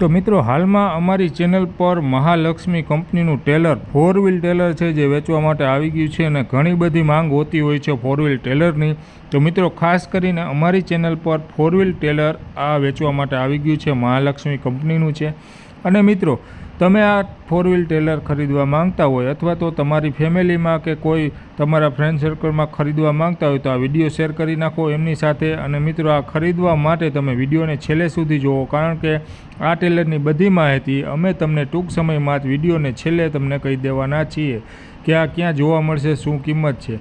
તો મિત્રો, હાલમાં અમારી ચેનલ પર મહાલક્ષ્મી કંપનીનું ટેલર ફોર વ્હીલ ટેલર છે જે વેચવા માટે આવી ગયું છે અને ઘણી બધી માંગ હોતી હોય છે ફોર વ્હીલ ટેલરની. તો મિત્રો, ખાસ કરીને અમારી ચેનલ પર ફોર વ્હીલ ટેલર આ વેચવા માટે આવી ગયું છે, મહાલક્ષ્મી કંપનીનું છે. અને મિત્રો તમે આ ફોર વ્હીલ ટેલર ખરીદવા માંગતા હોય અથવા તો તમારી ફેમિલીમાં કે કોઈ તમારા ફ્રેન્ડ સર્કલમાં ખરીદવા માંગતા હોય તો આ વીડિયો શેર કરી નાખો. એમની સાથે અને મિત્રો, આ ખરીદવા માટે તમે વિડીયોને છેલ્લે સુધી જુઓ, કારણ કે આ ટેલરની બધી માહિતી અમે તમને ટૂંક સમયમાં જ વિડીયોને છેલ્લે તમને કહી દેવાના છીએ કે આ ક્યાં જોવા મળશે, શું કિંમત છે.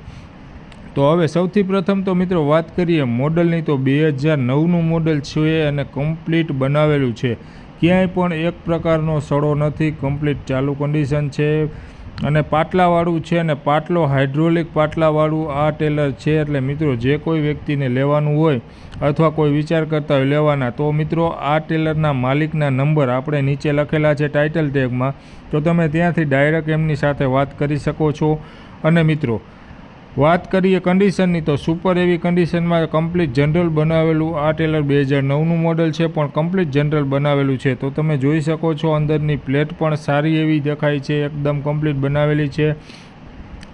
તો હવે સૌથી પ્રથમ તો મિત્રો વાત કરીએ મોડલની, તો બે હજાર નવનું મોડલ છે અને કમ્પ્લીટ બનાવેલું છે. ક્યાંય પણ એક પ્રકારનો સડો નથી કમ્પ્લીટ ચાલુ કન્ડિશન છે. અને પાટલાવાળું છે અને પાટલો હાઇડ્રોલિક પાટલાવાળું, આ ટેલર છે. એટલે મિત્રો, જે કોઈ વ્યક્તિને લેવાનું હોય અથવા કોઈ વિચાર કરતા હોય લેવાના, તો મિત્રો, આ ટેલરના માલિકના નંબર આપણે નીચે લખેલા છે ટાઇટલ ટેગમાં તો તમે ત્યાંથી ડાયરેક્ટ એમની સાથે વાત કરી શકો છો. અને મિત્રો વાત કરીએ કન્ડિશનની તો સુપર એવી કન્ડિશનમાં કમ્પ્લીટ જનરલ બનાવેલું. આ ટેલર બે હજાર નવનું મોડલ છે, પણ કમ્પ્લીટ જનરલ બનાવેલું છે. તો તમે જોઈ શકો છો અંદરની પ્લેટ પણ સારી એવી દેખાય છે, એકદમ કમ્પ્લીટ બનાવેલી છે.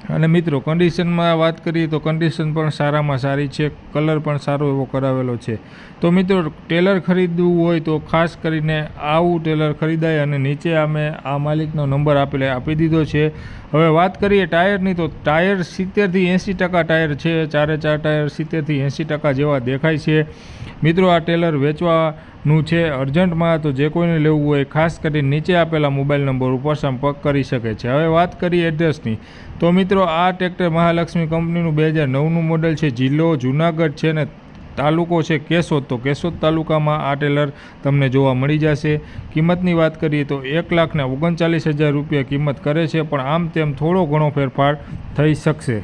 અને મિત્રો કન્ડિશનમાં વાત કરીએ તો કન્ડિશન પણ સારામાં સારી છે કલર પણ સારો એવો કરાવેલો છે. તો મિત્રો, ટેલર ખરીદવું હોય તો ખાસ કરીને આવું ટેલર ખરીદાય અને નીચે અમે આ માલિકનો નંબર આપેલે, આપી દીધો છે. હવે વાત કરીએ ટાયરની, તો ટાયર સિત્તેરથી એંસી ટકા ટાયર છે, ચારે ચાર ટાયર સિત્તેરથી એંસી ટકા જેવા દેખાય છે. મિત્રો, આ ટેલર વેચવાનું છે અર્જન્ટમાં, તો જે કોઈને લેવું હોય, ખાસ કરીને નીચે આપેલા મોબાઈલ નંબર ઉપર સંપર્ક કરી શકે છે. હવે વાત કરીએ એડ્રેસની તો મિત્રો, આ ટ્રેક્ટર મહાલક્ષ્મી કંપનીનું બે હજાર નવનું મોડલ છે. જિલ્લો જુનાગઢ છે ને તાલુકો છે કેશોદ. તો કેશોદ તાલુકામાં આ ટેલર તમને જોવા મળી જશે. કિંમતની વાત કરીએ તો એક લાખને ઓગણચાલીસ હજાર રૂપિયા કિંમત કરે છે, પણ આમ તેમ થોડો ઘણો ફેરફાર થઈ શકશે.